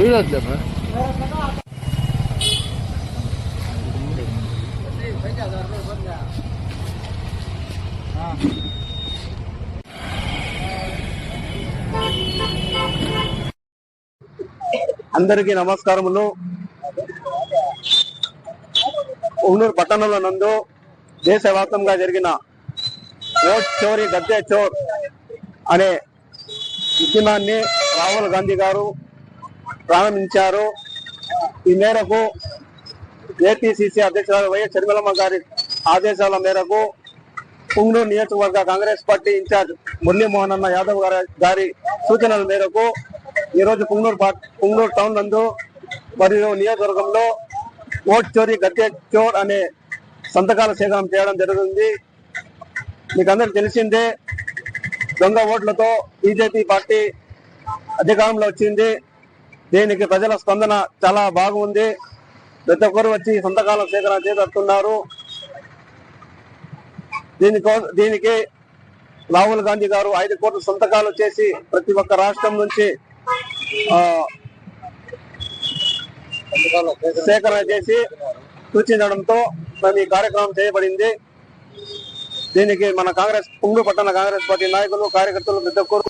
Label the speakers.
Speaker 1: వీడట్లే
Speaker 2: అందరికీ నమస్కారములు. ఉన్నూరు పట్టణంలో నందు దేశవ్యాప్తంగా జరిగిన ఓట్ చోరీ గద్దె చోర్ అనే ఉద్యమాన్ని రాహుల్ గాంధీ గారు ప్రారంభించారు. ఈ మేరకు ఏపీసీసీ అధ్యక్షురాలు వైఎస్ షర్మిలమ్మ గారి ఆదేశాల మేరకు పుంగనూరు నియోజకవర్గ కాంగ్రెస్ పార్టీ ఇన్ఛార్జ్ మురళీమోహన్ అన్న యాదవ్ గారి గారి సూచనల మేరకు ఈరోజు పుంగూరు పుంగనూరు పుంగనూరు టౌన్ నందు మరియు నియోజకవర్గంలో ఓట్ చోరీ గట్టే చోర్ అనే సంతకాల సేకరణ చేయడం జరుగుతుంది. మీకు అందరికి తెలిసిందే దొంగ ఓట్లతో బీజేపీ పార్టీ అధికారంలో వచ్చింది. దీనికి ప్రజల స్పందన చాలా బాగుంది. ప్రతి ఒక్కరు వచ్చి సంతకాల సేకరణ చేపడుతున్నారు. దీనికో దీనికి రాహుల్ గాంధీ గారు ఐదు కోట్ల సంతకాలు చేసి ప్రతి ఒక్క రాష్ట్రం నుంచి సేకరణ చేసి సూచించడంతో మరి ఈ కార్యక్రమం చేయబడింది. దీనికి మన కాంగ్రెస్ పుంగు పట్టణ కాంగ్రెస్ పార్టీ నాయకులు కార్యకర్తలు ప్రతి ఒక్కరు